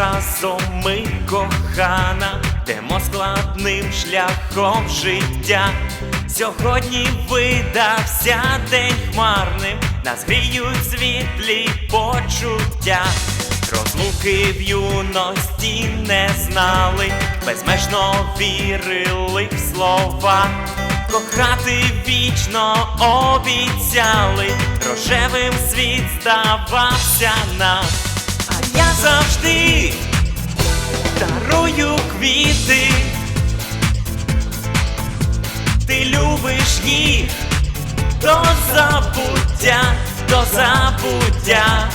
разом ми кохана, йдемо складним шляхом життя. Сьогодні видався день хмарним, нас гріють світлі почуття. Розлуки в юності не знали, безмежно вірили в слова. Кохати вічно обіцяли, рожевим світ здавався нам. А я завжди дарую квіти. Ти любиш їх до забуття, до забуття.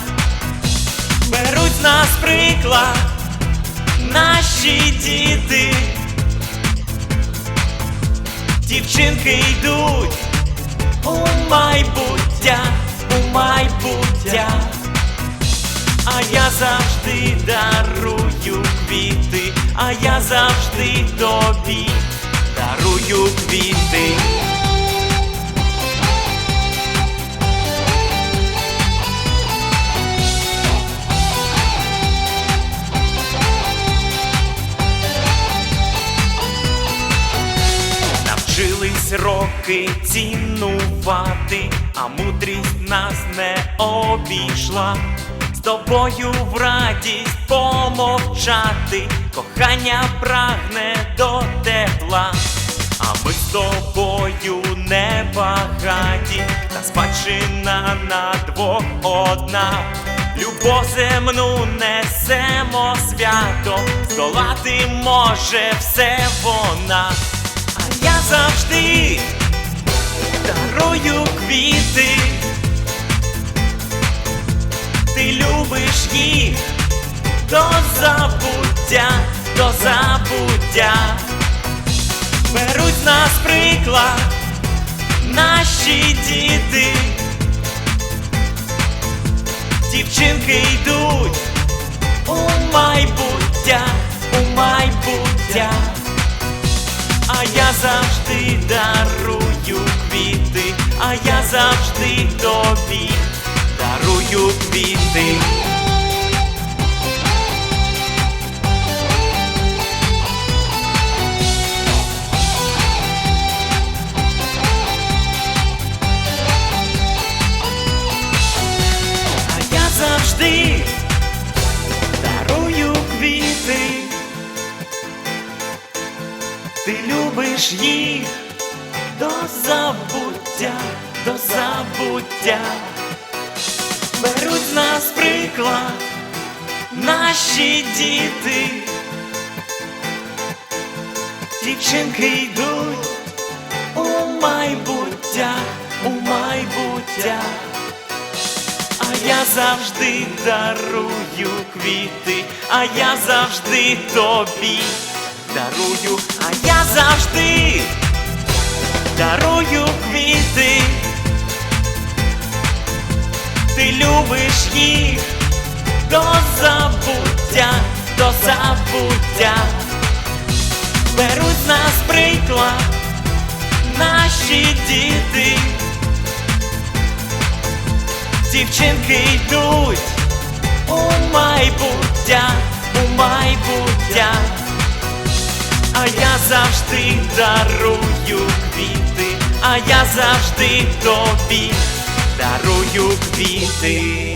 Беруть нас приклад наші діти. Дівчинки йдуть у майбуття, у майбуття. А я завжди дарую квіти, а я завжди тобі дарую квіти. Навчились роки цінувати, а мудрість нас не обійшла. Тобою в радість помовчати, кохання прагне до тепла. А ми з тобою не багаті, та спадщина на двох одна. Любов земну несемо свято, здолати може все вона. А я завжди дарую квіти. До забуття, до забуття. Беруть нас приклад наші діти. Дівчинки йдуть у майбуття, у майбуття. А я завжди дарую квіти, а я завжди тобі дарую квіти. Завжди дарую квіти. Ти любиш їх до забуття, до забуття. Беруть нас приклад наші діти. Дівчинки йдуть у майбуття, у майбуття. Я завжди дарую квіти, а я завжди тобі дарую, а я завжди дарую квіти. Ти любиш їх до забуття, до забуття. Беруть нас приклад наші діти. Дівчинки йдуть у майбуття, у майбуття. А я завжди дарую квіти, а я завжди тобі дарую квіти.